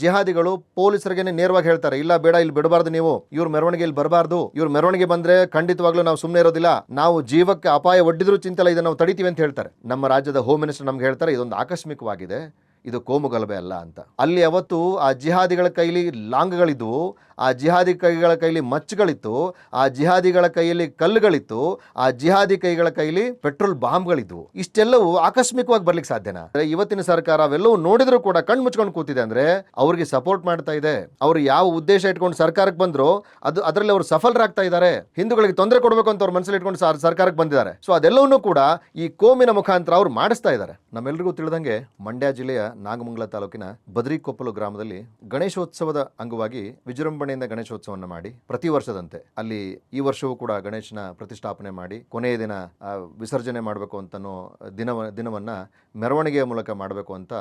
ಜಿಹಾದಿಗಳು ಪೊಲೀಸರಿಗೆ ನೇರವಾಗಿ ಹೇಳ್ತಾರೆ, ಇಲ್ಲ ಬೇಡ, ಇಲ್ಲಿ ಬಿಡಬಾರ್ದು ನೀವು. ಇವ್ರ ಮೆರವಣಿಗೆ ಇಲ್ಲಿ ಬರಬಾರ್ದು. ಇವ್ರ ಮೆರವಣಿಗೆ ಬಂದ್ರೆ ಖಂಡಿತವಾಗ್ಲೂ ನಾವು ಸುಮ್ಮನೆ ಇರೋದಿಲ್ಲ. ನಾವು ಜೀವಕ್ಕೆ ಅಪಾಯ ಒಡ್ಡಿದ್ರು ಚಿಂತೆ ಇದನ್ನ ನಾವು ತಡಿತೀವಿ ಅಂತ ಹೇಳ್ತಾರೆ. ನಮ್ಮ ರಾಜ್ಯದ ಹೋಮ್ ಮಿನಿಸ್ಟರ್ ನಮ್ಗೆ ಹೇಳ್ತಾರೆ, ಇದೊಂದು ಆಕಸ್ಮಿಕವಾಗಿದೆ. ಇದು ಕೋಮು ಗಲಭೆ ಅಲ್ಲ ಅಂತ. ಅಲ್ಲಿ ಅವತ್ತು ಆ ಜಿಹಾದಿಗಳ ಕೈಲಿ ಲಾಂಗ್ಗಳಿದ್ವು. ಆ ಜಿಹಾದಿ ಕೈಗಳ ಕೈಲಿ ಮಚ್ಚುಗಳಿತ್ತು, ಆ ಜಿಹಾದಿಗಳ ಕೈಯಲ್ಲಿ ಕಲ್ಲುಗಳಿತ್ತು, ಆ ಜಿಹಾದಿ ಕೈಗಳ ಕೈಲಿ ಪೆಟ್ರೋಲ್ ಬಾಂಬ್ಗಳಿದ್ವು. ಇಷ್ಟೆಲ್ಲವೂ ಆಕಸ್ಮಿಕವಾಗಿ ಬರ್ಲಿಕ್ಕೆ ಸಾಧ್ಯನಾ? ಇವತ್ತಿನ ಸರ್ಕಾರ ಅವೆಲ್ಲವೂ ನೋಡಿದ್ರು ಕೂಡ ಕಣ್ಣು ಮುಚ್ಕೊಂಡು ಕೂತಿದೆ ಅಂದ್ರೆ ಅವ್ರಿಗೆ ಸಪೋರ್ಟ್ ಮಾಡ್ತಾ ಇದೆ. ಅವ್ರು ಯಾವ ಉದ್ದೇಶ ಇಟ್ಕೊಂಡು ಸರ್ಕಾರಕ್ಕೆ ಬಂದ್ರು ಅದು ಅದರಲ್ಲಿ ಅವರು ಸಫಲರಾಗ್ತಾ ಇದ್ದಾರೆ. ಹಿಂದೂಗಳಿಗೆ ತೊಂದರೆ ಕೊಡಬೇಕು ಅಂತ ಅವ್ರ ಮನಸ್ಸಲ್ಲಿ ಇಟ್ಕೊಂಡು ಸರ್- ಸರ್ಕಾರಕ್ಕೆ ಬಂದಿದ್ದಾರೆ. ಸೊ ಅದೆಲ್ಲವನ್ನೂ ಕೂಡ ಈ ಕೋಮಿನ ಮುಖಾಂತರ ಅವ್ರು ಮಾಡಿಸ್ತಾ ಇದ್ದಾರೆ. ನಮ್ಮೆಲ್ಲರಿಗೂ ತಿಳಿದಂಗೆ ಮಂಡ್ಯ ಜಿಲ್ಲೆಯ ನಾಗಮಂಗಲ ತಾಲೂಕಿನ ಬದ್ರಿಕೊಪ್ಪಲು ಗ್ರಾಮದಲ್ಲಿ ಗಣೇಶೋತ್ಸವದ ಅಂಗವಾಗಿ ವಿಜೃಂಭಣೆಯಿಂದ ಗಣೇಶೋತ್ಸವವನ್ನು ಮಾಡಿ, ಪ್ರತಿ ವರ್ಷದಂತೆ, ಅಲ್ಲಿ ಈ ವರ್ಷವೂ ಕೂಡ ಗಣೇಶನ ಪ್ರತಿಷ್ಠಾಪನೆ ಮಾಡಿ, ಕೊನೆಯ ದಿನ ವಿಸರ್ಜನೆ ಮಾಡಬೇಕು ಅಂತನೋ ದಿನವ, ದಿನವನ್ನು ಮೆರವಣಿಗೆಯ ಮೂಲಕ ಮಾಡಬೇಕು ಅಂತ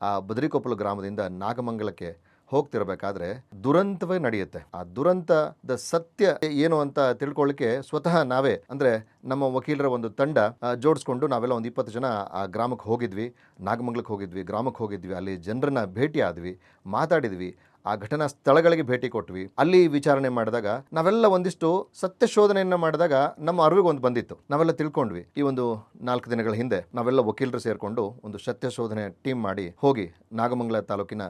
ಆ ಬದರಿಕೊಪ್ಪಲು ಗ್ರಾಮದಿಂದ ನಾಗಮಂಗಲಕ್ಕೆ ಹೋಗ್ತಿರಬೇಕಾದ್ರೆ ದುರಂತವೇ ನಡೆಯುತ್ತೆ. ಆ ದುರಂತದ ಸತ್ಯ ಏನು ಅಂತ ತಿಳ್ಕೊಳ್ಳಿಕ್ಕೆ ಸ್ವತಃ ನಾವೇ, ಅಂದರೆ ನಮ್ಮ ವಕೀಲರ ಒಂದು ತಂಡ ಜೋಡಿಸ್ಕೊಂಡು ನಾವೆಲ್ಲ ಒಂದು ಇಪ್ಪತ್ತು ಜನ ಆ ಗ್ರಾಮಕ್ಕೆ ಹೋಗಿದ್ವಿ, ನಾಗಮಂಗಲಕ್ಕೆ ಹೋಗಿದ್ವಿ, ಗ್ರಾಮಕ್ಕೆ ಹೋಗಿದ್ವಿ, ಅಲ್ಲಿ ಜನರನ್ನ ಭೇಟಿ ಆದ್ವಿ ಮಾತಾಡಿದ್ವಿ. ಆ ಘಟನಾ ಸ್ಥಳಗಳಿಗೆ ಭೇಟಿ ಕೊಟ್ವಿ. ಅಲ್ಲಿ ವಿಚಾರಣೆ ಮಾಡಿದಾಗ ನಾವೆಲ್ಲ ಒಂದಿಷ್ಟು ಸತ್ಯ ಶೋಧನೆಯನ್ನ ಮಾಡಿದಾಗ ನಮ್ಮ ಅರಿವಿಗೆ ಒಂದು ಬಂದಿತ್ತು. ನಾವೆಲ್ಲ ತಿಳ್ಕೊಂಡ್ವಿ. ಈ ಒಂದು ನಾಲ್ಕು ದಿನಗಳ ಹಿಂದೆ ನಾವೆಲ್ಲ ವಕೀಲರು ಸೇರಿಕೊಂಡು ಒಂದು ಸತ್ಯ ಶೋಧನೆ ಟೀಮ್ ಮಾಡಿ ಹೋಗಿ ನಾಗಮಂಗಲ ತಾಲೂಕಿನ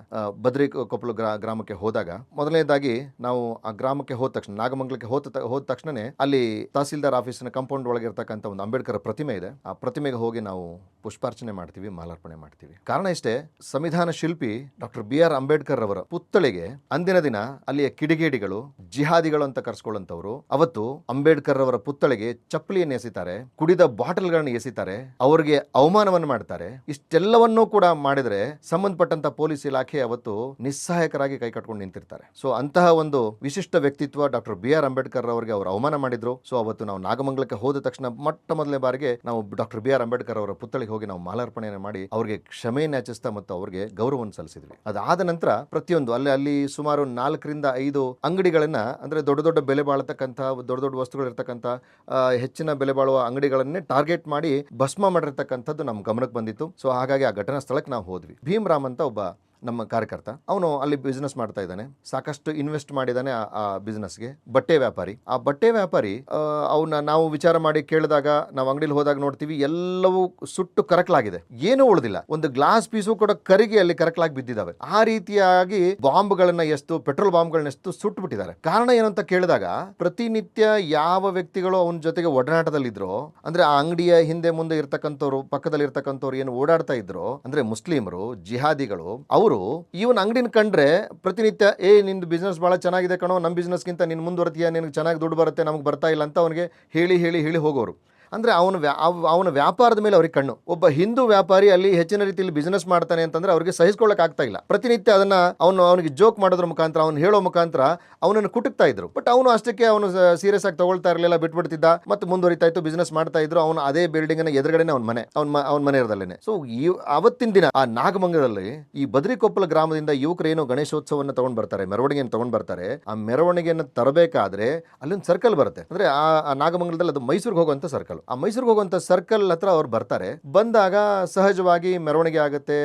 ಬದ್ರಿ ಕೊಪ್ಪಲು ಗ್ರಾ, ಗ್ರಾಮಕ್ಕೆ ಹೋದಾಗ ಮೊದಲನೇದಾಗಿ ನಾವು ಆ ಗ್ರಾಮಕ್ಕೆ ಹೋದ ತಕ್ಷಣ, ನಾಗಮಂಗಲಕ್ಕೆ ಹೋದ ಹೋದ ತಕ್ಷಣನೇ ಅಲ್ಲಿ ತಹಸೀಲ್ದಾರ್ ಆಫೀಸಿನ ಕಾಂಪೌಂಡ್ ಒಳಗೆ ಇರ್ತಕ್ಕಂಥ ಒಂದು ಅಂಬೇಡ್ಕರ್ ಪ್ರತಿಮೆ ಇದೆ. ಆ ಪ್ರತಿಮೆಗೆ ಹೋಗಿ ನಾವು ಪುಷ್ಪಾರ್ಚನೆ ಮಾಡ್ತೀವಿ, ಮಾಲಾರ್ಪಣೆ ಮಾಡ್ತೀವಿ. ಕಾರಣ ಇಷ್ಟೇ, ಸಂವಿಧಾನ ಶಿಲ್ಪಿ ಡಾಕ್ಟರ್ ಬಿ ಆರ್ ಅಂಬೇಡ್ಕರ್ ಅವರ ಪುತ್ಥಳಿಗೆ ಅಂದಿನ ದಿನ ಅಲ್ಲಿಯ ಕಿಡಿಗೇಡಿಗಳು, ಜಿಹಾದಿಗಳು ಅಂತ ಕರೆಸ್ಕೊಳ್ಳುವಂತವರು ಅವತ್ತು ಅಂಬೇಡ್ಕರ್ ಅವರ ಪುತ್ಥಳಿಗೆ ಚಪ್ಪಲಿಯನ್ನು ಎಸಿತಾರೆ, ಕುಡಿದ ಬಾಟಲ್ಗಳನ್ನು ಎಸಿತಾರೆ, ಅವರಿಗೆ ಅವಮಾನವನ್ನು ಮಾಡ್ತಾರೆ. ಇಷ್ಟೆಲ್ಲವನ್ನೂ ಕೂಡ ಮಾಡಿದ್ರೆ ಸಂಬಂಧಪಟ್ಟಂತ ಪೊಲೀಸ್ ಇಲಾಖೆ ಅವತ್ತು ನಿಸ್ಸಹಾಯಕರಾಗಿ ಕೈ ಕಟ್ಕೊಂಡು ನಿಂತಿರ್ತಾರೆ. ಸೊ, ಅಂತಹ ಒಂದು ವಿಶಿಷ್ಟ ವ್ಯಕ್ತಿತ್ವ ಡಾಕ್ಟರ್ ಬಿ ಆರ್ ಅಂಬೇಡ್ಕರ್ ಅವರಿಗೆ ಅವರು ಅವಮಾನ ಮಾಡಿದ್ರು. ಸೊ, ಅವತ್ತು ನಾವು ನಾಗಮಂಗಲಕ್ಕೆ ಹೋದ ತಕ್ಷಣ ಮೊಟ್ಟ ಮೊದಲನೇ ಬಾರಿಗೆ ನಾವು ಡಾಕ್ಟರ್ ಬಿ ಆರ್ ಅಂಬೇಡ್ಕರ್ ಅವರ ಪುತ್ಥಳಿಗೆ ಹೋಗಿ ನಾವು ಮಾಲಾರ್ಪಣೆಯನ್ನು ಮಾಡಿ ಅವರಿಗೆ ಕ್ಷಮೆಯನ್ನು ಯಾಚಿಸ್ತಾ ಮತ್ತು ಅವರಿಗೆ ಗೌರವವನ್ನು ಸಲ್ಲಿಸಿದ್ವಿ. ಅದಾದ ನಂತರ ಪ್ರತಿಯೊಂದು ಅಲ್ಲಿ ಅಲ್ಲಿ ಸುಮಾರು ನಾಲ್ಕರಿಂದ ಐದು ಅಂಗಡಿಗಳನ್ನ ಅಂದ್ರೆ ದೊಡ್ಡ ದೊಡ್ಡ ಬೆಲೆ ಬಾಳತಕ್ಕಂತಹ ದೊಡ್ಡ ದೊಡ್ಡ ವಸ್ತುಗಳು ಇರ್ತಕ್ಕಂಥ ಆ, ಹೆಚ್ಚಿನ ಬೆಲೆ ಬಾಳುವ ಅಂಗಡಿಗಳನ್ನೇ ಟಾರ್ಗೆಟ್ ಮಾಡಿ ಭಸ್ಮ ಮಾಡಿರ್ತಕ್ಕಂಥದ್ದು ನಮ್ಮ ಗಮನಕ್ಕೆ ಬಂದಿತ್ತು. ಸೊ ಹಾಗಾಗಿ ಆ ಘಟನಾ ಸ್ಥಳಕ್ಕೆ ನಾವು ಹೋದ್ವಿ. ಭೀಮ್ ಅಂತ ಒಬ್ಬ ನಮ್ಮ ಕಾರ್ಯಕರ್ತ. ಅವನು ಅಲ್ಲಿ ಬಿಸ್ನೆಸ್ ಮಾಡ್ತಾ ಇದ್ದಾನೆ. ಸಾಕಷ್ಟು ಇನ್ವೆಸ್ಟ್ ಮಾಡಿದ್ದಾನೆ ಆ- ಬಿಸ್ನೆಸ್ ಬಿಸ್ನೆಸ್ಗೆ ಬಟ್ಟೆ ವ್ಯಾಪಾರಿ. ಆ ಬಟ್ಟೆ ವ್ಯಾಪಾರಿ ಅವನ್ನ ನಾವು ವಿಚಾರ ಮಾಡಿ ಕೇಳಿದಾಗ, ನಾವು ಅಂಗಡಿಲಿ ಹೋದಾಗ ನೋಡ್ತೀವಿ, ಎಲ್ಲವೂ ಸುಟ್ಟು ಕರಕಲಾಗಿದೆ. ಏನೂ ಉಳಿದಿಲ್ಲ. ಒಂದು ಗ್ಲಾಸ್ ಪೀಸು ಕೂಡ ಕರಿಗೆ ಅಲ್ಲಿ ಕರಕಲಾಗಿ ಬಿದ್ದಿದ್ದಾವೆ. ಆ ರೀತಿಯಾಗಿ ಬಾಂಬ್ಗಳನ್ನ ಎಷ್ಟು ಪೆಟ್ರೋಲ್ ಬಾಂಬ್ಗಳನ್ನ ಎಷ್ಟು ಸುಟ್ಟು ಬಿಟ್ಟಿದ್ದಾರೆ ಕಾರಣ ಏನಂತ ಕೇಳಿದಾಗ, ಪ್ರತಿನಿತ್ಯ ಯಾವ ವ್ಯಕ್ತಿಗಳು ಅವನ ಜೊತೆಗೆ ಒಡನಾಟದಲ್ಲಿದ್ರು, ಅಂದ್ರೆ ಆ ಅಂಗಡಿಯ ಹಿಂದೆ ಮುಂದೆ ಇರ್ತಕ್ಕಂಥವ್ರು ಪಕ್ಕದಲ್ಲಿ ಇರ್ತಕ್ಕಂಥವ್ರು ಏನು ಓಡಾಡ್ತಾ ಇದ್ರು, ಅಂದ್ರೆ ಮುಸ್ಲಿಮರು, ಜಿಹಾದಿಗಳು, ಅವರು ಇವನ್ ಅಂಗಡಿನ ಕಂಡ್ರೆ ಪ್ರತಿನಿತ್ಯ, ಏ, ನಿಂದು ಬಿಸ್ನೆಸ್ ಬಹಳ ಚೆನ್ನಾಗಿದೆ ಕಣೋ ನಮ್ಮ ಬಿಸ್ನೆಸ್ಗಿಂತ ನಿನ್ನ ಮುಂದುವರ್ತೀಯ, ನಿನಗೆ ಚೆನ್ನಾಗಿ ದುಡ್ಡು ಬರುತ್ತೆ, ನಮಗೆ ಬರ್ತಾ ಇಲ್ಲ ಅಂತ ಅವನಿಗೆ ಹೇಳಿ ಹೇಳಿ ಹೇಳಿ ಹೋಗೋರು. ಅಂದ್ರೆ ಅವನ ವ್ಯಾ ಅವ್- ಅವನ ವ್ಯಾಪಾರದ ಮೇಲೆ ಅವ್ರಿಗೆ ಕಣ್ಣು. ಒಬ್ಬ ಹಿಂದೂ ವ್ಯಾಪಾರಿ ಅಲ್ಲಿ ಹೆಚ್ಚಿನ ರೀತಿಯಲ್ಲಿ ಬಿಸ್ನೆಸ್ ಮಾಡ್ತಾನೆ ಅಂತಂದ್ರೆ ಅವರಿಗೆ ಸಹಿಸ್ಕೊಳ್ಳೋಕೆ ಆಗ್ತಾ ಇಲ್ಲ. ಪ್ರತಿನಿತ್ಯ ಅದನ್ನ ಅವನು ಅವನಿಗೆ ಜೋಕ್ ಮಾಡೋದ್ರ ಮುಖಾಂತರ, ಅವ್ನು ಹೇಳೋ ಮುಖಾಂತರ ಅವನನ್ನು ಕುಟುಕ್ತಾ ಇದ್ರು. ಬಟ್ ಅವನು ಅಷ್ಟಕ್ಕೆ ಅವನು ಸೀರಿಯಸ್ ಆಗಿ ತಗೊಳ್ತಾ ಇರಲಿಲ್ಲ, ಬಿಟ್ಬಿಡ್ತಿದ್ದ. ಮತ್ತೆ ಮುಂದುವರಿತಾ ಇತ್ತು ಬಿಸ್ನೆಸ್ ಮಾಡ್ತಾ ಇದ್ರು. ಅವನು ಅದೇ ಬಿಲ್ಡಿಂಗ್ನ ಎದುರುಗಡೆನೆ ಅವನ ಮನೆ ಅವನ ಅವನ ಮನೆ ಇರದಲ್ಲೇನೆ ಸೊ ಈ ಅವತ್ತಿನ ದಿನ ಆ ನಾಗಮಂಗದಲ್ಲಿ ಈ ಬದ್ರಿಕೊಪ್ಪಲ ಗ್ರಾಮದಿಂದ ಯುವಕರು ಗಣೇಶೋತ್ಸವವನ್ನು ತಗೊಂಡ್ ಬರ್ತಾರೆ, ಮೆರವಣಿಗೆಯನ್ನು ತಗೊಂಡ್ ಬರ್ತಾರೆ. ಆ ಮೆರವಣಿಗೆಯನ್ನು ತರಬೇಕಾದ್ರೆ ಅಲ್ಲೊಂದು ಸರ್ಕಲ್ ಬರುತ್ತೆ. ಅಂದ್ರೆ ಆ ನಾಗಮಂಗಲದಲ್ಲಿ ಅದು ಮೈಸೂರಿಗೆ ಹೋಗುವಂತ ಸರ್ಕಲ್ ಆ ಮೈಸೂರಿಗೆ ಹೋಗುವಂಥ ಸರ್ಕಲ್ ಹತ್ರ ಅವ್ರು ಬರ್ತಾರೆ. ಬಂದಾಗ ಸಹಜವಾಗಿ ಮೆರವಣಿಗೆ ಆಗುತ್ತೆ,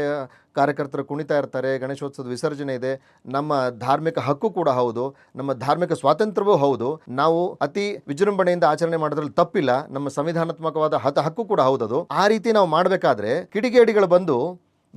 ಕಾರ್ಯಕರ್ತರು ಕುಣಿತಾ ಇರ್ತಾರೆ, ಗಣೇಶೋತ್ಸವದ ವಿಸರ್ಜನೆ ಇದೆ. ನಮ್ಮ ಧಾರ್ಮಿಕ ಹಕ್ಕು ಕೂಡ ಹೌದು. ನಮ್ಮ ಧಾರ್ಮಿಕ ಸ್ವಾತಂತ್ರ್ಯವೂ ಹೌದು. ನಾವು ಅತಿ ವಿಜೃಂಭಣೆಯಿಂದ ಆಚರಣೆ ಮಾಡೋದ್ರಲ್ಲಿ ತಪ್ಪಿಲ್ಲ. ನಮ್ಮ ಸಂವಿಧಾನಾತ್ಮಕವಾದ ಹತ ಹಕ್ಕು ಕೂಡ ಹೌದದು. ಆ ರೀತಿ ನಾವು ಮಾಡಬೇಕಾದ್ರೆ ಕಿಡಿಗೇಡಿಗಳು ಬಂದು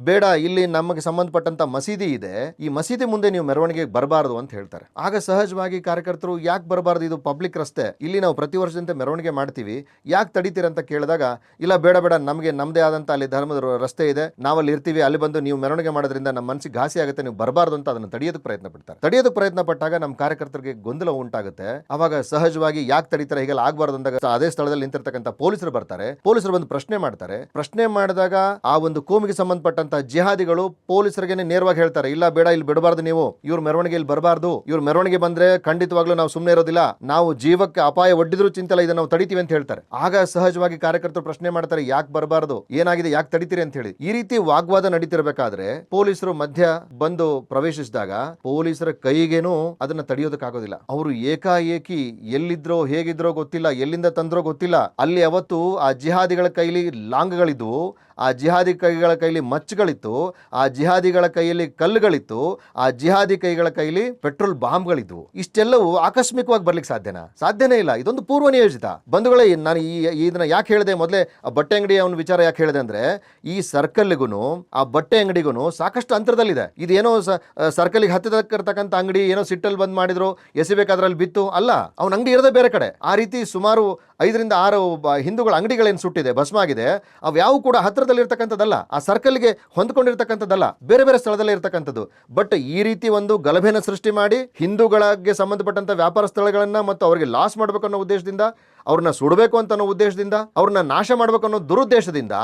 ಬೇಡ, ಇಲ್ಲಿ ನಮಗೆ ಸಂಬಂಧಪಟ್ಟಂತ ಮಸೀದಿ ಇದೆ. ಈ ಮಸೀದಿ ಮುಂದೆ ನೀವು ಮೆರವಣಿಗೆಗೆ ಬರಬಾರದು ಅಂತ ಹೇಳ್ತಾರೆ. ಆಗ ಸಹಜವಾಗಿ ಕಾರ್ಯಕರ್ತರು, ಯಾಕೆ ಬರಬಾರದು? ಇದು ಪಬ್ಲಿಕ್ ರಸ್ತೆ. ಇಲ್ಲಿ ನಾವು ಪ್ರತಿ ವರ್ಷದಂತೆ ಮೆರವಣಿಗೆ ಮಾಡ್ತೀವಿ. ಯಾಕೆ ತಡಿತೀರ ಅಂತ ಕೇಳಿದಾಗ, ಇಲ್ಲ, ಬೇಡ ಬೇಡ, ನಮಗೆ ನಮ್ಮದೇ ಆದಂತ ಅಲ್ಲಿ ಧರ್ಮದ ರಸ್ತೆ ಇದೆ. ನಾವಲ್ಲಿ ಇರ್ತೀವಿ, ಅಲ್ಲಿ ಬಂದು ನೀವು ಮೆರವಣಿಗೆ ಮಾಡೋದ್ರಿಂದ ನಮ್ಮ ಮನಸ್ಸಿಗೆ ಘಾಸಿ ಆಗುತ್ತೆ. ನೀವು ಬರಬಾರ್ದು ಅಂತ ಅದನ್ನು ತಡೆಯೋದಕ್ಕೆ ಪ್ರಯತ್ನ ಪಡ್ತಾರೆ. ತಡೆಯೋದಕ್ಕೆ ಪ್ರಯತ್ನ ಪಟ್ಟಾಗ ನಮ್ಮ ಕಾರ್ಯಕರ್ತರಿಗೆ ಗೊಂದಲ ಉಂಟಾಗುತ್ತೆ. ಅವಾಗ ಸಹಜವಾಗಿ ಯಾಕೆ ತಡೀತಾರೆ, ಹೀಗೆಲ್ಲ ಆಗಬಾರ್ದು ಅಂದಾಗ ಅದೇ ಸ್ಥಳದಲ್ಲಿ ನಿಂತಿರ್ತಕ್ಕಂಥ ಪೊಲೀಸರು ಬರ್ತಾರೆ. ಪೊಲೀಸರು ಬಂದು ಪ್ರಶ್ನೆ ಮಾಡ್ತಾರೆ. ಪ್ರಶ್ನೆ ಮಾಡಿದಾಗ ಆ ಒಂದು ಕೋಮಿಗೆ ಸಂಬಂಧಪಟ್ಟಂತ ಜಿಹಾದಿಗಳು ಪೊಲೀಸರಿಗೆ ನೇರವಾಗಿ ಹೇಳ್ತಾರೆ, ಇಲ್ಲ ಬೇಡ, ಇಲ್ಲಿ ಬಿಡಬಾರ್ದು ನೀವು. ಇವ್ರ ಮೆರವಣಿಗೆ ಇಲ್ಲಿ ಬರಬಾರ್ದು. ಇವ್ರ ಮೆರವಣಿಗೆ ಬಂದ್ರೆ ಖಂಡಿತವಾಗ್ಲೂ ನಾವು ಸುಮ್ಮನೆ ಇರೋದಿಲ್ಲ. ನಾವು ಜೀವಕ್ಕೆ ಅಪಾಯ ಒಡ್ಡಿದ್ರು ಚಿಂತಲ್ಲ ಇದನ್ನ ನಾವು ತಡಿತೀವಿ ಅಂತ ಹೇಳ್ತಾರೆ. ಆಗ ಸಹಜವಾಗಿ ಕಾರ್ಯಕರ್ತರು ಪ್ರಶ್ನೆ ಮಾಡ್ತಾರೆ, ಯಾಕೆ ಬರಬಾರ್ದು? ಏನಾಗಿದೆ? ಯಾಕೆ ತಡಿತೀರಿ ಅಂತ ಹೇಳಿ. ಈ ರೀತಿ ವಾಗ್ವಾದ ನಡೀತಿರ್ಬೇಕಾದ್ರೆ ಪೊಲೀಸರು ಮಧ್ಯ ಬಂದು ಪ್ರವೇಶಿಸಿದಾಗ ಪೊಲೀಸರ ಕೈಗೇನು ಅದನ್ನ ತಡೆಯೋದಕ್ಕಾಗೋದಿಲ್ಲ ಅವರು ಏಕಾಏಕಿ ಎಲ್ಲಿದ್ರೋ, ಹೇಗಿದ್ರೋ ಗೊತ್ತಿಲ್ಲ, ಎಲ್ಲಿಂದ ತಂದ್ರೋ ಗೊತ್ತಿಲ್ಲ. ಅಲ್ಲಿ ಅವತ್ತು ಆ ಜಿಹಾದಿಗಳ ಕೈಲಿ ಲಾಂಗ್ಗಳಿದ್ವು ಆ ಜಿಹಾದಿ ಕೈಗಳ ಕೈಲಿ ಮಚ್ಚ ಮಚ್ಚುಗಳಿತ್ತು ಆ ಜಿಹಾದಿಗಳ ಕೈಯಲ್ಲಿ ಕಲ್ಲುಗಳಿತ್ತು, ಆ ಜಿಹಾದಿ ಕೈಗಳ ಕೈಯಲ್ಲಿ ಪೆಟ್ರೋಲ್ ಬಾಂಬ್ಗಳಿದ್ವು. ಇಷ್ಟೆಲ್ಲವೂ ಆಕಸ್ಮಿಕವಾಗಿ ಬರ್ಲಿಕ್ಕೆ ಸಾಧ್ಯನಾ? ಸಾಧ್ಯನೇ ಇಲ್ಲ. ಇದೊಂದು ಪೂರ್ವ ನಿಯೋಜಿತ ಬಂಧುಗಳೇ, ನಾನು ಈ ಇದನ್ನ ಯಾಕೆ ಹೇಳಿದೆ? ಮೊದಲೇ ಆ ಬಟ್ಟೆ ಅಂಗಡಿ ಅವನ ವಿಚಾರ ಯಾಕೆ ಹೇಳಿದೆ ಅಂದ್ರೆ, ಈ ಸರ್ಕಲ್ಗೂ ಆ ಬಟ್ಟೆ ಅಂಗಡಿಗೂ ಸಾಕಷ್ಟು ಅಂತರದಲ್ಲಿದೆ. ಇದೇನೋ ಸರ್ಕಲ್ಗೆ ಹತ್ತಿರತಕ್ಕಂಥ ಅಂಗಡಿ, ಏನೋ ಸಿಟ್ಟಲ್ಲಿ ಬಂದ್ ಮಾಡಿದ್ರು ಎಸಿಬೇಕಾದ್ರಲ್ಲಿ ಬಿತ್ತು. ಅಲ್ಲ, ಅವ್ನ ಅಂಗಡಿ ಇರೋದೇ ಬೇರೆ ಕಡೆ. ಆ ರೀತಿ ಸುಮಾರು ಐದರಿಂದ ಆರು ಹಿಂದೂಗಳ ಅಂಗಡಿಗಳೇನು ಸುಟ್ಟಿದೆ, ಭಸ್ಮ ಆಗಿದೆ ಅವ್ಯಾವು ಕೂಡ ಹತ್ತಿರದಲ್ಲಿರ್ತಕ್ಕಂಥದ್ದಲ್ಲ. ಆ ಆ ಸರ್ಕಲ್ಗೆ ಹೊಂದ್ಕೊಂಡಿರ್ತಕ್ಕಂಥದ್ದಲ್ಲ, ಬೇರೆ ಬೇರೆ ಸ್ಥಳದಲ್ಲೇ ಇರತಕ್ಕಂಥದ್ದು. ಬಟ್ ಈ ರೀತಿ ಒಂದು ಗಲಭೆನ ಸೃಷ್ಟಿ ಮಾಡಿ ಹಿಂದೂಗಳಿಗೆ ಸಂಬಂಧಪಟ್ಟಂತ ವ್ಯಾಪಾರ ಸ್ಥಳಗಳನ್ನ ಮತ್ತು ಅವರಿಗೆ ಲಾಸ್ ಮಾಡಬೇಕು ಅನ್ನೋ ಉದ್ದೇಶದಿಂದ, ಅವ್ರನ್ನ ಸುಡಬೇಕು ಅಂತ ಅನ್ನೋ ಉದ್ದೇಶದಿಂದ, ಅವ್ರನ್ನ ನಾಶ ಮಾಡಬೇಕು ಅನ್ನೋ ದುರುದ್ದೇಶದಿಂದ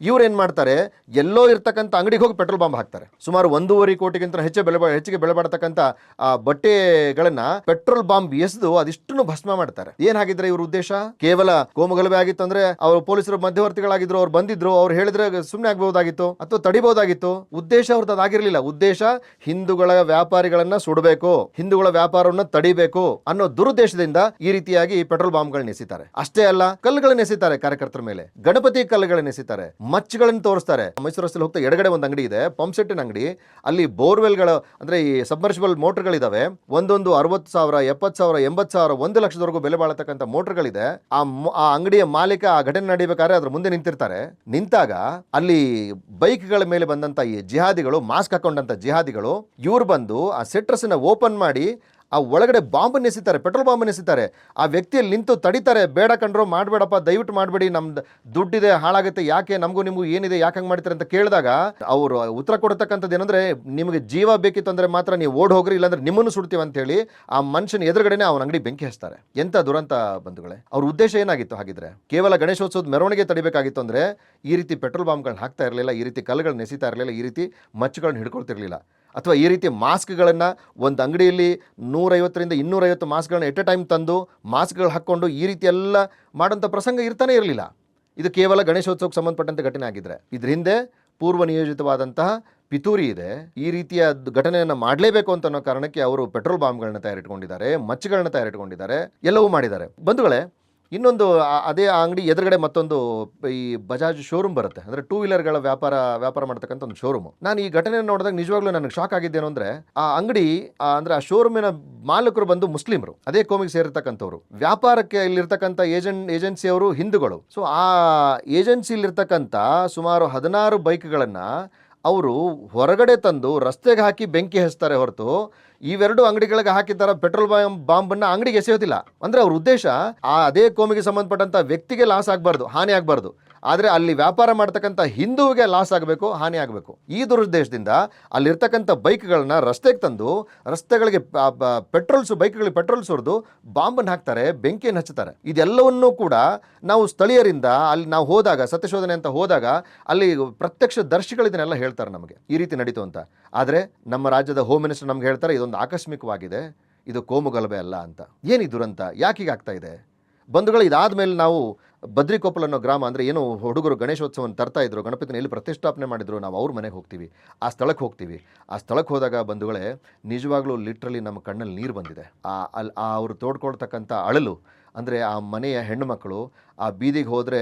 ಇವ್ರು ಏನ್ ಮಾಡ್ತಾರೆ? ಎಲ್ಲೋ ಇರ್ತಕ್ಕಂಥ ಅಂಗಡಿಗೆ ಹೋಗಿ ಪೆಟ್ರೋಲ್ ಬಾಂಬ್ ಹಾಕ್ತಾರೆ. ಸುಮಾರು ಒಂದೂವರೆ ಕೋಟಿಗಿಂತ ಹೆಚ್ಚು ಬೆಲೆ ಹೆಚ್ಚಿಗೆ ಬೆಲೆ ಬಾಳತಕ್ಕಂಥ ಆ, ಬಟ್ಟೆಗಳನ್ನ ಪೆಟ್ರೋಲ್ ಬಾಂಬ್ ಎಸೆದು ಅದಿಷ್ಟನ್ನು ಭಸ್ಮ ಮಾಡ್ತಾರೆ. ಏನಾಗಿದ್ರೆ ಇವ್ರ ಉದ್ದೇಶ? ಕೇವಲ ಕೋಮುಗಲಭೆ ಆಗಿತ್ತು ಅಂದ್ರೆ ಅವರು ಪೊಲೀಸರು ಮಧ್ಯವರ್ತಿಗಳಾಗಿದ್ರು, ಅವ್ರು ಬಂದಿದ್ರು, ಅವ್ರು ಹೇಳಿದ್ರೆ ಸುಮ್ಮನೆ ಆಗ್ಬಹುದಾಗಿತ್ತು ಅಥವಾ ತಡಿಬಹುದಾಗಿತ್ತು ಉದ್ದೇಶ ಅವ್ರದ್ದು ಅದಾಗಿರ್ಲಿಲ್ಲ. ಉದ್ದೇಶ ಹಿಂದೂಗಳ ವ್ಯಾಪಾರಿಗಳನ್ನ ಸುಡಬೇಕು, ಹಿಂದೂಗಳ ವ್ಯಾಪಾರವನ್ನ ತಡಿಬೇಕು ಅನ್ನೋ ದುರುದ್ದೇಶದಿಂದ ಈ ರೀತಿಯಾಗಿ ಪೆಟ್ರೋಲ್ ಬಾಂಬ್ಗಳನ್ನ ಎಸಿತಾರೆ. ಅಷ್ಟೇ ಅಲ್ಲ, ಕಲ್ಲುಗಳನ್ನ ಎಸಿತಾರೆ ಕಾರ್ಯಕರ್ತರ ಮೇಲೆ. ಗಣಪತಿ ಕಲ್ಲುಗಳನ್ನ ಎಸಿತಾರೆ. ಮಚ್ಚುಗಳನ್ನ ತೋರಿಸ್ತಾರೆ. ಮೈಸೂರು ರಸ್ತೆಯಲ್ಲಿ ಹೋಗ್ತಾ ಎಡಗಡೆ ಒಂದು ಅಂಗಡಿ ಇದೆ. ಪಂಪ್ ಸೆಟ್ಟಿನ ಅಂಗಡಿ. ಅಲ್ಲಿ ಬೋರ್ವೆಲ್ಗಳು, ಅಂದರೆ ಈ ಸಬ್ಮರ್ಷಿಬಲ್ ಮೋಟರ್ಗಳಿದ್ದಾವೆ ಒಂದೊಂದು ಅರವತ್ತು ಸಾವಿರ, ಎಪ್ಪತ್ತು ಸಾವಿರ, ಎಂಬತ್ತು ಸಾವಿರ, ಒಂದು ಲಕ್ಷದವರೆಗೂ ಬೆಲೆ ಬಾಳತಕ್ಕಂಥ ಮೋಟರ್ಗಳಿದೆ. ಆ ಅಂಗಡಿಯ ಮಾಲೀಕ ಆ ಘಟನೆ ನಡೀಬೇಕಾದ್ರೆ ಅದ್ರ ಮುಂದೆ ನಿಂತಿರ್ತಾರೆ. ನಿಂತಾಗ ಅಲ್ಲಿ ಬೈಕ್ಗಳ ಮೇಲೆ ಬಂದಂಥ ಈ ಜಿಹಾದಿಗಳು, ಮಾಸ್ಕ್ ಹಾಕೊಂಡಂತ ಜಿಹಾದಿಗಳು, ಇವ್ರು ಬಂದು ಆ ಸೆಟ್ರಸ್ನ ಓಪನ್ ಮಾಡಿ ಆ ಒಳಗಡೆ ಬಾಂಬ್ ಎಸಿತಾರೆ ಪೆಟ್ರೋಲ್ ಬಾಂಬ್ ಎಸಿತಾರೆ ಆ ವ್ಯಕ್ತಿಯಲ್ಲಿ ನಿಂತು ತಡಿತಾರೆ, ಬೇಡ ಕಂಡ್ರೋ ಮಾಡಬೇಡಪ್ಪ, ದಯವಿಟ್ಟು ಮಾಡಬೇಡಿ ನಮ್ದು ದುಡ್ಡಿದೆ, ಹಾಳಾಗುತ್ತೆ, ಯಾಕೆ, ನಮಗೂ ನಿಮಗೂ ಏನಿದೆ, ಯಾಕೆ ಹಂಗೆ ಮಾಡ್ತಾರೆ ಅಂತ ಕೇಳಿದಾಗ ಅವರು ಉತ್ತರ ಕೊಡ್ತಕ್ಕಂಥದ್ದು ಏನಂದರೆ, ನಿಮಗೆ ಜೀವ ಬೇಕಿತ್ತು ಅಂದರೆ ಮಾತ್ರ ನೀವು ಓಡ್ ಹೋಗ್ರಿ, ಇಲ್ಲಾಂದ್ರೆ ನಿಮ್ಮನ್ನು ಸುಡ್ತೀವಿ ಅಂತ ಹೇಳಿ ಆ ಮನುಷ್ಯನ ಎದುರುಗಡೆ ಅವನ ಅಂಗಡಿ ಬೆಂಕಿ ಹಚ್ತಾರೆ. ಎಂತ ದುರಂತ ಬಂಧುಗಳೇ. ಅವ್ರ ಉದ್ದೇಶ ಏನಾಗಿತ್ತು ಹಾಗಿದ್ರೆ? ಕೇವಲ ಗಣೇಶೋತ್ಸವದ ಮೆರವಣಿಗೆ ತಡಿಬೇಕಾಗಿತ್ತು ಅಂದ್ರೆ ಈ ರೀತಿ ಪೆಟ್ರೋಲ್ ಬಾಂಬ್ಗಳನ್ನ ಹಾಕ್ತಾ ಇರಲಿಲ್ಲ, ಈ ರೀತಿ ಕಲ್ಲುಗಳನ್ನ ನೆಸಿತಾ ಇರಲಿಲ್ಲ, ಈ ರೀತಿ ಮಚ್ಚುಗಳನ್ನ ಹಿಡ್ಕೊಳ್ತಿರ್ಲಿಲ್ಲ. ಅಥವಾ ಈ ರೀತಿ ಮಾಸ್ಕ್ಗಳನ್ನು ಒಂದು ಅಂಗಡಿಯಲ್ಲಿ ನೂರೈವತ್ತರಿಂದ ಇನ್ನೂರೈವತ್ತು ಮಾಸ್ಕ್ಗಳನ್ನ ಎಟ್ ಎ ಟೈಮ್ ತಂದು ಮಾಸ್ಕ್ಗಳು ಹಾಕ್ಕೊಂಡು ಈ ರೀತಿ ಎಲ್ಲ ಮಾಡೋಂಥ ಪ್ರಸಂಗ ಇರ್ತಾನೆ ಇರಲಿಲ್ಲ. ಇದು ಕೇವಲ ಗಣೇಶೋತ್ಸವಕ್ಕೆ ಸಂಬಂಧಪಟ್ಟಂತೆ ಘಟನೆ ಆಗಿದ್ರೆ. ಇದ್ರ ಹಿಂದೆ ಪೂರ್ವ ನಿಯೋಜಿತವಾದಂತಹ ಪಿತೂರಿ ಇದೆ. ಈ ರೀತಿಯ ಘಟನೆಯನ್ನು ಮಾಡಲೇಬೇಕು ಅಂತ ಅನ್ನೋ ಕಾರಣಕ್ಕೆ ಅವರು ಪೆಟ್ರೋಲ್ ಬಾಂಬ್ಗಳನ್ನ ತಯಾರಿಟ್ಕೊಂಡಿದ್ದಾರೆ, ಮಚ್ಚುಗಳನ್ನ ತಯಾರಿಟ್ಕೊಂಡಿದ್ದಾರೆ, ಎಲ್ಲವೂ ಮಾಡಿದ್ದಾರೆ. ಬಂಧುಗಳೇ ಇನ್ನೊಂದು ಅದೇ ಆ ಅಂಗಡಿ ಎದುರುಗಡೆ ಮತ್ತೊಂದು ಈ ಬಜಾಜ್ ಶೋರೂಮ್ ಬರುತ್ತೆ. ಅಂದರೆ ಟೂ ವೀಲರ್ಗಳ ವ್ಯಾಪಾರ ವ್ಯಾಪಾರ ಮಾಡ್ತಕ್ಕಂಥ ಒಂದು ಶೋರೂಮ್ ನಾನು ಈ ಘಟನೆ ನೋಡಿದಾಗ ನಿಜವಾಗ್ಲೂ ನನಗೆ ಶಾಕ್ ಆಗಿದ್ದೇನು ಅಂದರೆ, ಆ ಅಂಗಡಿ ಅಂದರೆ ಆ ಶೋರೂಮಿನ ಮಾಲಕರು ಬಂದು ಮುಸ್ಲಿಮರು. ಅದೇ ಕೋಮಿಗೆ ಸೇರಿರ್ತಕ್ಕಂಥವ್ರು. ವ್ಯಾಪಾರಕ್ಕೆ ಇಲ್ಲಿರ್ತಕ್ಕಂಥ ಏಜೆಂಟ್ ಏಜೆನ್ಸಿಯವರು ಹಿಂದೂಗಳು. ಸೊ ಆ ಏಜೆನ್ಸಿಲಿರ್ತಕ್ಕಂಥ ಸುಮಾರು ಹದಿನಾರು ಬೈಕ್ಗಳನ್ನ ಅವರು ಹೊರಗಡೆ ತಂದು ರಸ್ತೆಗೆ ಹಾಕಿ ಬೆಂಕಿ ಹಚ್ತಾರೆ ಹೊರತು ಇವೆರಡು ಅಂಗಡಿಗಳಿಗೆ ಹಾಕಿದ್ದಾರೆ ಪೆಟ್ರೋಲ್ ಬಾಂಬ್ ಬಾಂಬನ್ನ ಅಂಗಡಿಗೆ ಎಸೆಯೋದಿಲ್ಲ. ಅಂದ್ರೆ ಅವ್ರ ಉದ್ದೇಶ ಆ ಅದೇ ಕೋಮಿಗೆ ಸಂಬಂಧಪಟ್ಟಂತ ವ್ಯಕ್ತಿಗೆ ಲಾಸ್ ಆಗಬಾರ್ದು, ಹಾನಿ ಆಗಬಾರ್ದು. ಆದರೆ ಅಲ್ಲಿ ವ್ಯಾಪಾರ ಮಾಡ್ತಕ್ಕಂಥ ಹಿಂದೂವಿಗೆ ಲಾಸ್ ಆಗಬೇಕು, ಹಾನಿ ಆಗಬೇಕು. ಈ ದುರುದ್ದೇಶದಿಂದ ಅಲ್ಲಿರ್ತಕ್ಕಂಥ ಬೈಕ್ಗಳನ್ನ ರಸ್ತೆಗೆ ತಂದು, ರಸ್ತೆಗಳಿಗೆ ಪೆಟ್ರೋಲ್ಸು ಬೈಕ್ಗಳಿಗೆ ಪೆಟ್ರೋಲ್ ಸುರಿದು ಬಾಂಬನ್ನು ಹಾಕ್ತಾರೆ, ಬೆಂಕಿಯನ್ನು ಹಚ್ಚುತ್ತಾರೆ. ಇದೆಲ್ಲವನ್ನೂ ಕೂಡ ನಾವು ಸ್ಥಳೀಯರಿಂದ ಅಲ್ಲಿ ನಾವು ಹೋದಾಗ, ಸತ್ಯಶೋಧನೆ ಅಂತ ಹೋದಾಗ ಅಲ್ಲಿ ಪ್ರತ್ಯಕ್ಷ ದರ್ಶಿಗಳು ಇದನ್ನೆಲ್ಲ ಹೇಳ್ತಾರೆ ನಮಗೆ. ಈ ರೀತಿ ನಡೀತು ಅಂತ. ಆದರೆ ನಮ್ಮ ರಾಜ್ಯದ ಹೋಮ್ ಮಿನಿಸ್ಟರ್ ನಮ್ಗೆ ಹೇಳ್ತಾರೆ, ಇದೊಂದು ಆಕಸ್ಮಿಕವಾಗಿದೆ. ಇದು ಕೋಮುಗಲಭೆ ಅಲ್ಲ ಅಂತ. ಏನು ಈ ದುರಂತ? ಇದೆ? ಬಂಧುಗಳು ಇದಾದ ಮೇಲೆ ನಾವು ಬದ್ರಿಕೊಪ್ಪಲ್ ಅನ್ನೋ ಗ್ರಾಮ ಅಂದರೆ ಏನು ಹುಡುಗರು ಗಣೇಶೋತ್ಸವವನ್ನು ತರ್ತಾ ಇದ್ರು, ಗಣಪತಿನ ಎಲ್ಲಿ ಪ್ರತಿಷ್ಠಾಪನೆ ಮಾಡಿದ್ರು, ನಾವು ಅವ್ರ ಮನೆಗೆ ಹೋಗ್ತೀವಿ, ಆ ಸ್ಥಳಕ್ಕೆ ಹೋಗ್ತೀವಿ. ಆ ಸ್ಥಳಕ್ಕೆ ಹೋದಾಗ ಬಂಧುಗಳೇ, ನಿಜವಾಗ್ಲೂ ಲಿಟ್ರಲಿ ನಮ್ಮ ಕಣ್ಣಲ್ಲಿ ನೀರು ಬಂದಿದೆ. ಆ ಅಲ್ಲಿ ಅವರು ತೋಡ್ಕೊಳ್ತಕ್ಕಂಥ ಅಳಲು ಅಂದರೆ ಆ ಮನೆಯ ಹೆಣ್ಣುಮಕ್ಕಳು ಆ ಬೀದಿಗೆ ಹೋದರೆ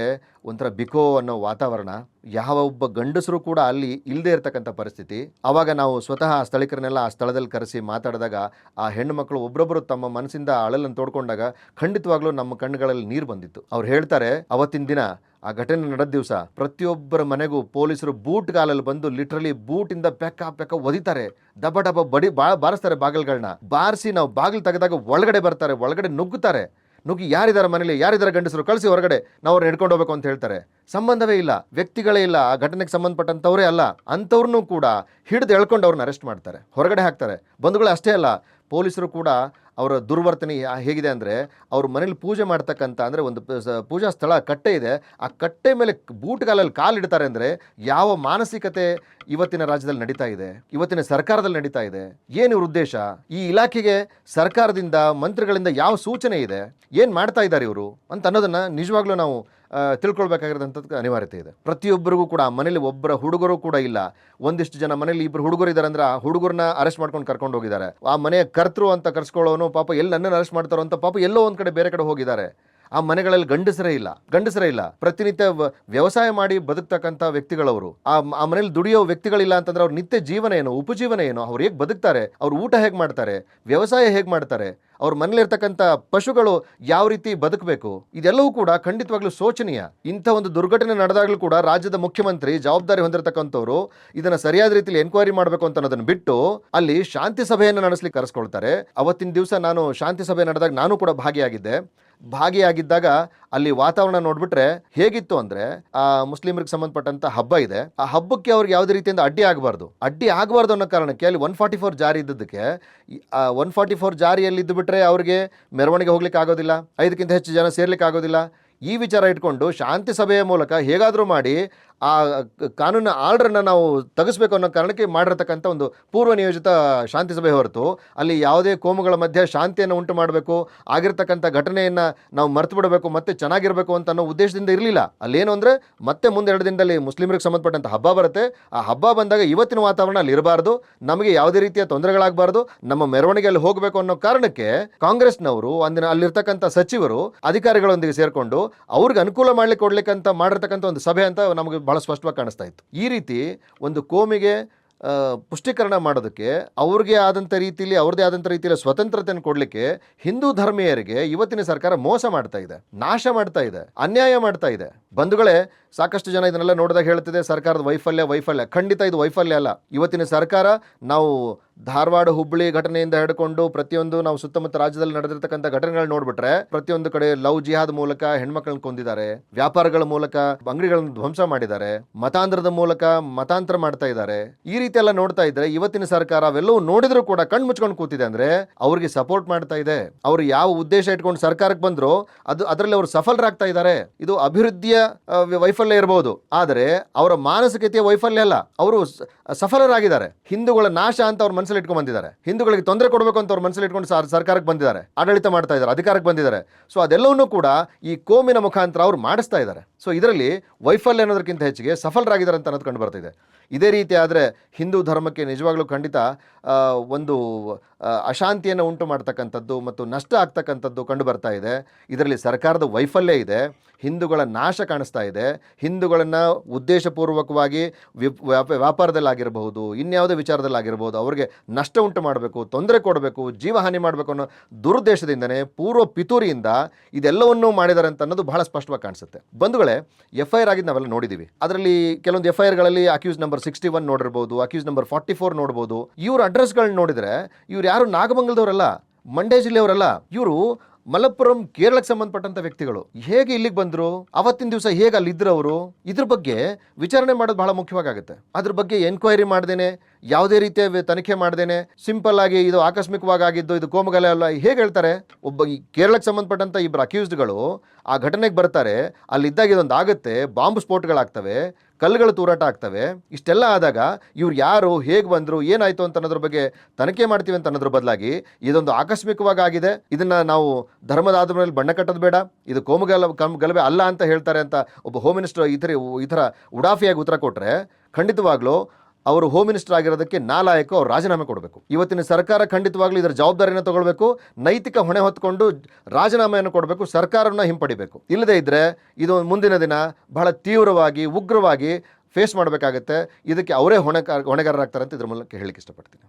ಒಂಥರ ಬಿಕೋ ಅನ್ನೋ ವಾತಾವರಣ, ಯಾವ ಒಬ್ಬ ಗಂಡಸರು ಕೂಡ ಅಲ್ಲಿ ಇಲ್ಲದೆ ಇರತಕ್ಕಂಥ ಪರಿಸ್ಥಿತಿ. ಆವಾಗ ನಾವು ಸ್ವತಃ ಆ ಸ್ಥಳೀಕರನ್ನೆಲ್ಲ ಆ ಸ್ಥಳದಲ್ಲಿ ಕರೆಸಿ ಮಾತಾಡಿದಾಗ ಆ ಹೆಣ್ಣುಮಕ್ಕಳು ಒಬ್ಬರೊಬ್ಬರು ತಮ್ಮ ಮನಸ್ಸಿಂದ ಅಳಲನ್ನು ತೋಡ್ಕೊಂಡಾಗ ಖಂಡಿತವಾಗ್ಲೂ ನಮ್ಮ ಕಣ್ಣುಗಳಲ್ಲಿ ನೀರು ಬಂದಿತ್ತು. ಅವ್ರು ಹೇಳ್ತಾರೆ, ಅವತ್ತಿನ ದಿನ ಆ ಘಟನೆ ನಡೆದ ದಿವಸ ಪ್ರತಿಯೊಬ್ಬರ ಮನೆಗೂ ಪೊಲೀಸರು ಬೂಟ್ ಗಾಲಲ್ಲಿ ಬಂದು ಲಿಟ್ರಲಿ ಬೂಟಿಂದ ಪೆಕ್ಕ ಪೆಕ್ಕ ಒದಿತಾರೆ. ದಬ ಡಬ ಬಡಿ ಬಾ, ಬಾರಿಸ್ತಾರೆ ಬಾಗಿಲುಗಳನ್ನ ಬಾರಿಸಿ ನಾವು ಬಾಗಿಲು ತೆಗೆದಾಗ ಒಳಗಡೆ ಬರ್ತಾರೆ, ಒಳಗಡೆ ನುಗ್ಗುತ್ತಾರೆ. ನುಗ್ಗಿ ಯಾರಿದ್ದಾರೆ ಮನೇಲಿ ಯಾರಿದ್ದಾರೆ ಗಂಡಸರು ಕಳಿಸಿ ಹೊರಗಡೆ ನಾವು ಅವ್ರನ್ನ ಹಿಡ್ಕೊಂಡು ಹೋಗ್ಬೇಕು ಅಂತ ಹೇಳ್ತಾರೆ. ಸಂಬಂಧವೇ ಇಲ್ಲ, ವ್ಯಕ್ತಿಗಳೇ ಇಲ್ಲ, ಆ ಘಟನೆಗೆ ಸಂಬಂಧಪಟ್ಟಂಥವರೇ ಅಲ್ಲ, ಅಂಥವ್ರನ್ನೂ ಕೂಡ ಹಿಡಿದು ಎಳ್ಕೊಂಡು ಅವ್ರನ್ನ ಅರೆಸ್ಟ್ ಮಾಡ್ತಾರೆ. ಹೊರಗಡೆ ಹಾಕ್ತಾರೆ. ಬಂಧುಗಳೇ ಅಷ್ಟೇ ಅಲ್ಲ, ಪೊಲೀಸರು ಕೂಡ ಅವರ ದುರ್ವರ್ತನೆ ಹೇಗಿದೆ ಅಂದರೆ ಅವ್ರ ಮನೇಲಿ ಪೂಜೆ ಮಾಡ್ತಕ್ಕಂಥ ಅಂದರೆ ಒಂದು ಪೂಜಾ ಸ್ಥಳ ಕಟ್ಟೆ ಇದೆ. ಆ ಕಟ್ಟೆ ಮೇಲೆ ಬೂಟ್ಗಾಲಲ್ಲಿ ಕಾಲಿಡ್ತಾರೆ ಅಂದರೆ ಯಾವ ಮಾನಸಿಕತೆ ಇವತ್ತಿನ ರಾಜ್ಯದಲ್ಲಿ ನಡೀತಾ ಇದೆ? ಇವತ್ತಿನ ಸರ್ಕಾರದಲ್ಲಿ ನಡೀತಾ ಇದೆ. ಏನು ಇವ್ರ ಉದ್ದೇಶ? ಈ ಇಲಾಖೆಗೆ ಸರ್ಕಾರದಿಂದ, ಮಂತ್ರಿಗಳಿಂದ ಯಾವ ಸೂಚನೆ ಇದೆ? ಏನು ಮಾಡ್ತಾ ಇದ್ದಾರೆ ಇವರು? ಅಂತ ಅನ್ನೋದನ್ನು ನಿಜವಾಗ್ಲೂ ನಾವು ತಿಳ್ಕೊಳ್ಬೇಕಾಗಿರೋದಂಥದ್ದು ಅನಿವಾರ್ಯತೆ ಇದೆ. ಪ್ರತಿಯೊಬ್ಬರಿಗೂ ಕೂಡ ಮನೇಲಿ ಒಬ್ಬರ ಹುಡುಗರು ಕೂಡ ಇಲ್ಲ. ಒಂದಿಷ್ಟು ಜನ ಮನೇಲಿ ಇಬ್ಬರು ಹುಡುಗರು ಇದ್ದಾರೆ ಅಂದ್ರೆ ಆ ಹುಡುಗರನ್ನ ಅರೆಸ್ಟ್ ಮಾಡ್ಕೊಂಡು ಕರ್ಕೊಂಡು ಹೋಗಿದ್ದಾರೆ. ಆ ಮನೆಯ ಕರ್ತೃ ಅಂತ ಕರ್ಸ್ಕೊಳ್ಳೋನು ಪಾಪ ಎಲ್ಲಿ ನನ್ನನ್ನು ಅರೆಸ್ಟ್ ಮಾಡ್ತಾರೋ ಅಂತ ಪಾಪ ಎಲ್ಲೋ ಒಂದು ಕಡೆ ಬೇರೆ ಕಡೆ ಹೋಗಿದ್ದಾರೆ. ಆ ಮನೆಗಳಲ್ಲಿ ಗಂಡಸರೇ ಇಲ್ಲ ಗಂಡಸರೇ ಇಲ್ಲ. ಪ್ರತಿನಿತ್ಯ ವ್ಯವಸಾಯ ಮಾಡಿ ಬದುಕ್ತಕ್ಕಂಥ ವ್ಯಕ್ತಿಗಳವರು. ಆ ಆ ಮನೇಲಿ ದುಡಿಯೋ ವ್ಯಕ್ತಿಗಳಿಲ್ಲ ಅಂತಂದ್ರೆ ಅವ್ರ ನಿತ್ಯ ಜೀವನ ಏನು, ಉಪಜೀವನ ಏನು? ಅವ್ರು ಹೇಗೆ ಬದುಕ್ತಾರೆ? ಅವ್ರು ಊಟ ಹೇಗೆ ಮಾಡ್ತಾರೆ? ವ್ಯವಸಾಯ ಹೇಗೆ ಮಾಡ್ತಾರೆ? ಅವ್ರ ಮನೇಲಿರ್ತಕ್ಕಂಥ ಪಶುಗಳು ಯಾವ ರೀತಿ ಬದುಕಬೇಕು? ಇದೆಲ್ಲವೂ ಕೂಡ ಖಂಡಿತವಾಗ್ಲೂ ಶೋಚನೀಯ. ಇಂಥ ಒಂದು ದುರ್ಘಟನೆ ನಡೆದಾಗಲೂ ಕೂಡ ರಾಜ್ಯದ ಮುಖ್ಯಮಂತ್ರಿ ಜವಾಬ್ದಾರಿ ಹೊಂದಿರತಕ್ಕಂಥವ್ರು ಇದನ್ನ ಸರಿಯಾದ ರೀತಿಯಲ್ಲಿ ಎನ್ಕ್ವೈರಿ ಮಾಡಬೇಕು ಅಂತ ಅನ್ನೋದನ್ನ ಬಿಟ್ಟು ಅಲ್ಲಿ ಶಾಂತಿ ಸಭೆಯನ್ನು ನಡೆಸಲಿಕ್ಕೆ ಕರೆಸ್ಕೊಳ್ತಾರೆ. ಅವತ್ತಿನ ದಿವಸ ನಾನು ಶಾಂತಿ ಸಭೆ ನಡೆದಾಗ ನಾನು ಕೂಡ ಭಾಗಿಯಾಗಿದ್ದೆ. ಭಾಗಿಯಾಗಿದ್ದಾಗ ಅಲ್ಲಿ ವಾತಾವರಣ ನೋಡ್ಬಿಟ್ರೆ ಹೇಗಿತ್ತು ಅಂದ್ರೆ ಆ ಮುಸ್ಲಿಮರಿಗೆ ಸಂಬಂಧಪಟ್ಟಂತ ಹಬ್ಬ ಇದೆ. ಆ ಹಬ್ಬಕ್ಕೆ ಅವ್ರಿಗೆ ಯಾವುದೇ ರೀತಿಯಿಂದ ಅಡ್ಡಿ ಆಗಬಾರ್ದು. ಅಡ್ಡಿ ಆಗಬಾರ್ದು ಅನ್ನೋ ಕಾರಣಕ್ಕೆ ಅಲ್ಲಿ ಒನ್ ಫಾರ್ಟಿ ಫೋರ್ ಜಾರಿ ಇದ್ದದಕ್ಕೆ ಒನ್ ಫಾರ್ಟಿ ಫೋರ್ ಜಾರಿಯಲ್ಲಿ ಇದ್ದುಬಿಟ್ರೆ ಅವ್ರಿಗೆ ಮೆರವಣಿಗೆ ಹೋಗ್ಲಿಕ್ಕೆ ಆಗೋದಿಲ್ಲ, ಐದಕ್ಕಿಂತ ಹೆಚ್ಚು ಜನ ಸೇರ್ಲಿಕ್ಕೆ ಆಗೋದಿಲ್ಲ. ಈ ವಿಚಾರ ಇಟ್ಕೊಂಡು ಶಾಂತಿ ಸಭೆಯ ಮೂಲಕ ಹೇಗಾದರೂ ಮಾಡಿ ಆ ಕಾನೂನ ಕಾನೂನಿನ ಆರ್ಡ್ರನ್ನ ನಾವು ತೆಗೆಸ್ಬೇಕು ಅನ್ನೋ ಕಾರಣಕ್ಕೆ ಮಾಡಿರ್ತಕ್ಕಂಥ ಒಂದು ಪೂರ್ವ ನಿಯೋಜಿತ ಶಾಂತಿ ಸಭೆ ಹೊರತು ಅಲ್ಲಿ ಯಾವುದೇ ಕೋಮುಗಳ ಮಧ್ಯೆ ಶಾಂತಿಯನ್ನು ಉಂಟು ಮಾಡಬೇಕು, ಆಗಿರ್ತಕ್ಕಂಥ ಘಟನೆಯನ್ನು ನಾವು ಮರೆತು ಬಿಡಬೇಕು ಮತ್ತೆ ಚೆನ್ನಾಗಿರಬೇಕು ಅಂತ ಅನ್ನೋ ಉದ್ದೇಶದಿಂದ ಇರಲಿಲ್ಲ. ಅಲ್ಲೇನು ಅಂದರೆ ಮತ್ತೆ ಮುಂದೆ ಎರಡು ದಿನದಲ್ಲಿ ಮುಸ್ಲಿಮರಿಗೆ ಸಂಬಂಧಪಟ್ಟಂಥ ಹಬ್ಬ ಬರುತ್ತೆ. ಆ ಹಬ್ಬ ಬಂದಾಗ ಇವತ್ತಿನ ವಾತಾವರಣ ಅಲ್ಲಿ ಇರಬಾರ್ದು, ನಮಗೆ ಯಾವುದೇ ರೀತಿಯ ತೊಂದರೆಗಳಾಗಬಾರ್ದು, ನಮ್ಮ ಮೆರವಣಿಗೆಯಲ್ಲಿ ಹೋಗಬೇಕು ಅನ್ನೋ ಕಾರಣಕ್ಕೆ ಕಾಂಗ್ರೆಸ್ನವರು, ಅಂದಿನ ಅಲ್ಲಿರ್ತಕ್ಕಂಥ ಸಚಿವರು ಅಧಿಕಾರಿಗಳೊಂದಿಗೆ ಸೇರಿಕೊಂಡು ಅವ್ರಿಗೆ ಅನುಕೂಲ ಮಾಡ್ಲಿಕ್ಕೆ ಕೊಡ್ಲಿಕ್ಕಂತ ಮಾಡಿರ್ತಕ್ಕಂಥ ಒಂದು ಸಭೆ ಅಂತ ನಮಗೆ ಭಾಳ ಸ್ಪಷ್ಟವಾಗಿ ಕಾಣಿಸ್ತಾ ಇತ್ತು. ಈ ರೀತಿ ಒಂದು ಕೋಮಿಗೆ ಪುಷ್ಟೀಕರಣ ಮಾಡೋದಕ್ಕೆ ಅವ್ರಿಗೆ ಆದಂಥ ರೀತಿಯಲ್ಲಿ ಅವ್ರದೇ ಆದಂಥ ರೀತಿಯಲ್ಲಿ ಸ್ವತಂತ್ರತೆಯನ್ನು ಕೊಡಲಿಕ್ಕೆ ಹಿಂದೂ ಧರ್ಮೀಯರಿಗೆ ಇವತ್ತಿನ ಸರ್ಕಾರ ಮೋಸ ಮಾಡ್ತಾ ಇದೆ, ನಾಶ ಮಾಡ್ತಾ ಇದೆ, ಅನ್ಯಾಯ ಮಾಡ್ತಾ ಇದೆ. ಬಂಧುಗಳೇ, ಸಾಕಷ್ಟು ಜನ ಇದನ್ನೆಲ್ಲ ನೋಡಿದಾಗ ಹೇಳ್ತಿದೆ, ಸರ್ಕಾರದ ವೈಫಲ್ಯ ವೈಫಲ್ಯ. ಖಂಡಿತ ಇದು ವೈಫಲ್ಯ ಅಲ್ಲ. ಇವತ್ತಿನ ಸರ್ಕಾರ ನಾವು ಧಾರವಾಡ ಹುಬ್ಬಳ್ಳಿ ಘಟನೆಯಿಂದ ಹಿಡ್ಕೊಂಡು ಪ್ರತಿಯೊಂದು ನಾವು ಸುತ್ತಮುತ್ತ ರಾಜ್ಯದಲ್ಲಿ ನಡೆದಿರ್ತಕ್ಕಂಥ ಘಟನೆಗಳು ನೋಡ್ಬಿಟ್ರೆ ಪ್ರತಿಯೊಂದು ಕಡೆ ಲವ್ ಜಿಹಾದ್ ಮೂಲಕ ಹೆಣ್ಮಕ್ಳನ್ನ ಕೊಂದಿದ್ದಾರೆ, ವ್ಯಾಪಾರಗಳ ಮೂಲಕ ಅಂಗಡಿಗಳನ್ನು ಧ್ವಂಸ ಮಾಡಿದ್ದಾರೆ, ಮತಾಂತರದ ಮೂಲಕ ಮತಾಂತರ ಮಾಡ್ತಾ ಇದ್ದಾರೆ. ಈ ರೀತಿ ಎಲ್ಲ ನೋಡ್ತಾ ಇದ್ರೆ ಇವತ್ತಿನ ಸರ್ಕಾರ ಅವೆಲ್ಲವೂ ನೋಡಿದ್ರು ಕೂಡ ಕಣ್ಣು ಮುಚ್ಕೊಂಡು ಕೂತಿದೆ ಅಂದ್ರೆ ಅವ್ರಿಗೆ ಸಪೋರ್ಟ್ ಮಾಡ್ತಾ ಇದೆ. ಅವ್ರು ಯಾವ ಉದ್ದೇಶ ಇಟ್ಕೊಂಡು ಸರ್ಕಾರಕ್ಕೆ ಬಂದ್ರು ಅದು ಅದರಲ್ಲಿ ಅವರು ಸಫಲರಾಗ್ತಾ ಇದ್ದಾರೆ. ಇದು ಅಭಿವೃದ್ಧಿಯ ವೈಫಲ್ಯ ಇರಬಹುದು ಆದರೆ ಅವರ ಮಾನಸಿಕತೆಯ ವೈಫಲ್ಯ ಅಲ್ಲ. ಅವರು ಸಫಲರಾಗಿದ್ದಾರೆ. ಹಿಂದೂಗಳ ನಾಶ ಅಂತ ಅವ್ರ ಮನಸ್ಸಲ್ಲಿ ಇಟ್ಕೊಂಡು ಬಂದಿದ್ದಾರೆ. ಹಿಂದೂಗಳಿಗೆ ತೊಂದರೆ ಕೊಡಬೇಕು ಅಂತ ಅವ್ರ ಮನಸ್ಸಲ್ಲಿ ಇಟ್ಕೊಂಡು ಸರ್ಕಾರಕ್ಕೆ ಬಂದಿದ್ದಾರೆ. ಆಡಳಿತ ಮಾಡ್ತಾ ಇದ್ದಾರೆ, ಅಧಿಕಾರಕ್ಕೆ ಬಂದಿದ್ದಾರೆ. ಸೊ ಅದೆಲ್ಲವನ್ನೂ ಕೂಡ ಈ ಕೋಮಿನ ಮುಖಾಂತರ ಅವ್ರು ಮಾಡಿಸ್ತಾ ಇದ್ದಾರೆ. ಸೊ ಇದರಲ್ಲಿ ವೈಫಲ್ಯ ಅನ್ನೋದಕ್ಕಿಂತ ಹೆಚ್ಚಿಗೆ ಸಫಲರಾಗಿದ್ದಾರೆ ಅಂತ ಅನ್ನೋದು ಕಂಡು ಬರ್ತಿದೆ. ಇದೇ ರೀತಿ ಆದರೆ ಹಿಂದೂ ಧರ್ಮಕ್ಕೆ ನಿಜವಾಗ್ಲೂ ಖಂಡಿತ ಒಂದು ಅಶಾಂತಿಯನ್ನು ಉಂಟು ಮಾಡ್ತಕ್ಕಂಥದ್ದು ಮತ್ತು ನಷ್ಟ ಆಗ್ತಕ್ಕಂಥದ್ದು ಕಂಡು ಬರ್ತಾ ಇದೆ. ಇದರಲ್ಲಿ ಸರ್ಕಾರದ ವೈಫಲ್ಯ ಇದೆ, ಹಿಂದೂಗಳ ನಾಶ ಕಾಣಿಸ್ತಾ ಇದೆ, ಹಿಂದೂಗಳನ್ನು ಉದ್ದೇಶಪೂರ್ವಕವಾಗಿ ವ್ಯಾಪಾರದಲ್ಲಾಗಿರಬಹುದು, ಇನ್ಯಾವುದೇ ವಿಚಾರದಲ್ಲಾಗಿರ್ಬೋದು ಅವರಿಗೆ ನಷ್ಟ ಉಂಟು ಮಾಡಬೇಕು, ತೊಂದರೆ ಕೊಡಬೇಕು, ಜೀವಹಾನಿ ಮಾಡಬೇಕು ಅನ್ನೋ ದುರುದ್ದೇಶದಿಂದನೇ ಪೂರ್ವ ಪಿತೂರಿಯಿಂದ ಇದೆಲ್ಲವನ್ನೂ ಮಾಡಿದ್ದಾರೆ ಅಂತ ಅನ್ನೋದು ಬಹಳ ಸ್ಪಷ್ಟವಾಗಿ ಕಾಣಿಸುತ್ತೆ. ಬಂಧುಗಳೇ ಎಫ್ ಐ ಆರ್ ಆಗಿದ್ದು ನಾವೆಲ್ಲ ನೋಡಿದ್ದೀವಿ ಅದರಲ್ಲಿ ಕೆಲವೊಂದು ಎಫ್ ಐ ಆರ್ಗಳಲ್ಲಿ ಅಕ್ಯೂಸ್ ನಂಬರ್ ಸಿಕ್ಸ್ಟಿ ಒನ್ ನೋಡಿರ್ಬೋದು ಅಕ್ಯೂಸ್ ನಂಬರ್ ಫಾರ್ಟಿ ಫೋರ್ ನೋಡ್ಬೋದು. ಇವ್ರ ಅಡ್ರೆಸ್ಗಳನ್ನ ನೋಡಿದ್ರೆ ಇವ್ರು ಯಾರು ನಾಗಮಂಗಲದವರಲ್ಲ, ಮಂಡ್ಯ ಜಿಲ್ಲೆಯವರಲ್ಲ, ಇವರು ಮಲಪ್ಪುರಂ ಕೇರಳಕ್ಕೆ ಸಂಬಂಧಪಟ್ಟಂತ ವ್ಯಕ್ತಿಗಳು. ಹೇಗೆ ಇಲ್ಲಿಗೆ ಬಂದರು, ಅವತ್ತಿನ ದಿವಸ ಹೇಗೆ ಅಲ್ಲಿ ಇದ್ರವರು ಅವರು ಇದ್ರ ಬಗ್ಗೆ ವಿಚಾರಣೆ ಮಾಡೋದು ಬಹಳ ಮುಖ್ಯವಾಗುತ್ತೆ ಅದ್ರ ಬಗ್ಗೆ ಎನ್ಕ್ವೈರಿ ಮಾಡ್ದೇನೆ ಯಾವುದೇ ರೀತಿಯ ತನಿಖೆ ಮಾಡ್ದೇನೆ. ಸಿಂಪಲ್ ಆಗಿ ಇದು ಆಕಸ್ಮಿಕವಾಗಿ ಆಗಿದ್ದು ಇದು ಕೋಮಗಲೆ ಅಲ್ಲ. ಹೇಗೆ ಹೇಳ್ತಾರೆ? ಒಬ್ಬ ಈ ಕೇರಳಕ್ಕೆ ಸಂಬಂಧಪಟ್ಟಂತ ಇಬ್ಬರು ಅಕ್ಯೂಸ್ಡ್ಗಳು ಆ ಘಟನೆಗೆ ಬರ್ತಾರೆ. ಅಲ್ಲಿದ್ದಾಗ ಇದೊಂದು ಆಗುತ್ತೆ. ಬಾಂಬ್ ಸ್ಫೋಟಗಳಾಗ್ತವೆ, ಕಲ್ಲುಗಳು ತೂರಾಟ ಆಗ್ತವೆ. ಇಷ್ಟೆಲ್ಲ ಆದಾಗ ಇವ್ರು ಯಾರು, ಹೇಗೆ ಬಂದರು, ಏನಾಯ್ತು ಅಂತ ಅನ್ನೋದ್ರ ಬಗ್ಗೆ ತನಿಖೆ ಮಾಡ್ತೀವಿ ಅಂತ ಅನ್ನೋದ್ರ ಬದಲಾಗಿ ಇದೊಂದು ಆಕಸ್ಮಿಕವಾಗಿ ಆಗಿದೆ ಇದನ್ನ ನಾವು ಧರ್ಮದ ಮೇಲೆ ಬಣ್ಣ ಕಟ್ಟೋದು ಬೇಡ. ಇದು ಕೋಮಗಲ ಕಮ್ ಗಲಭೆ ಅಲ್ಲ ಅಂತ ಹೇಳ್ತಾರೆ ಅಂತ ಒಬ್ಬ ಹೋಮ್ ಮಿನಿಸ್ಟರ್ ಈ ಥರ ಈ ಥರ ಉಡಾಫಿಯಾಗಿ ಉತ್ತರ ಕೊಟ್ಟರೆ ಖಂಡಿತವಾಗ್ಲೂ ಅವರು ಹೋಮ್ ಮಿನಿಸ್ಟರ್ ಆಗಿರೋದಕ್ಕೆ ನಾಲಾಯಕ ಅವರು ರಾಜೀನಾಮೆ ಕೊಡಬೇಕು. ಇವತ್ತಿನ ಸರ್ಕಾರ ಖಂಡಿತವಾಗ್ಲೂ ಇದರ ಜವಾಬ್ದಾರಿಯನ್ನು ತಗೊಳ್ಬೇಕು, ನೈತಿಕ ಹೊಣೆ ಹೊತ್ಕೊಂಡು ರಾಜೀನಾಮೆಯನ್ನು ಕೊಡಬೇಕು, ಸರ್ಕಾರವನ್ನು ಹಿಂಪಡಿಬೇಕು. ಇಲ್ಲದೇ ಇದ್ದರೆ ಇದು ಮುಂದಿನ ದಿನ ಬಹಳ ತೀವ್ರವಾಗಿ, ಉಗ್ರವಾಗಿ ಫೇಸ್ ಮಾಡಬೇಕಾಗುತ್ತೆ. ಇದಕ್ಕೆ ಅವರೇ ಹೊಣೆ ಹೊಣೆಗಾರರಾಗ್ತಾರೆ ಅಂತ ಇದ್ರ ಮೂಲಕ ಹೇಳಿಕ್ಕೆ ಇಷ್ಟಪಡ್ತೀನಿ.